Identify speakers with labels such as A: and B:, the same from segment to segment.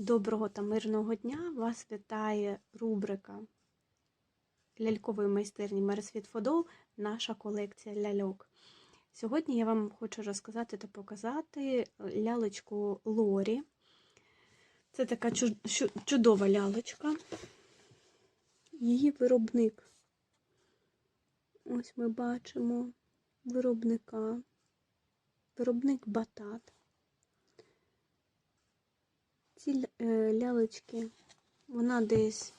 A: Доброго та мирного дня! Вас вітає рубрика лялькової майстерні Мересвіт Фодол, наша колекція ляльок. Сьогодні я вам хочу розказати та показати лялечку Лорі. Це така чу- чу- чудова лялечка. Її виробник. Ось ми бачимо виробника. Виробник батат. Ці е, лялечки, вона десь,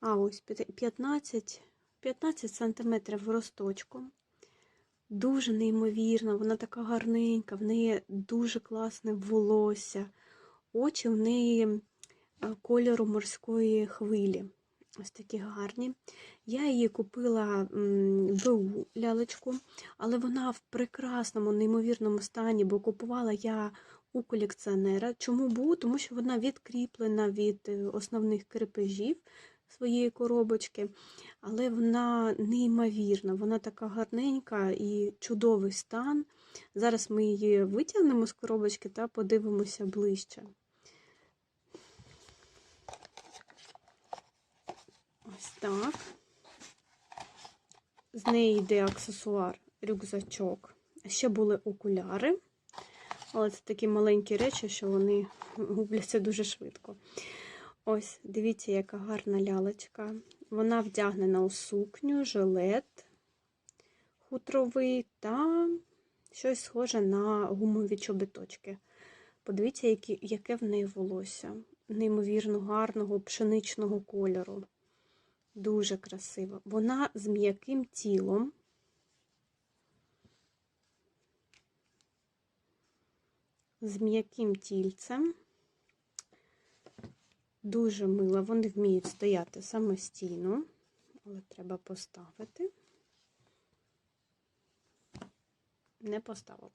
A: а ось 15, 15 сантиметрів росточком. Дуже неймовірна, вона така гарненька, в неї дуже класне волосся. Очі в неї е, кольору морської хвилі. Ось такі гарні. Я її купила ВУ лялечку, але вона в прекрасному, неймовірному стані, бо купувала я у колекціонера. Чому БУ? Тому що вона відкріплена від е, основних крепежів своєї коробочки, але вона неймовірна, вона така гарненька і чудовий стан. Зараз ми її витягнемо з коробочки та подивимося ближче. Ось так. З неї йде аксесуар, рюкзачок. Ще були окуляри. Але це такі маленькі речі, що вони губляться дуже швидко. Ось, дивіться, яка гарна лялечка. Вона вдягнена у сукню, жилет хутровий та щось схоже на гумові чобіточки. Подивіться, які, яке в неї волосся. Неймовірно гарного пшеничного кольору. Дуже красиво. Вона з м'яким тілом. З м'яким тільцем. Дуже мило, Вони вміють стояти самостійно, але треба поставити. Не поставила.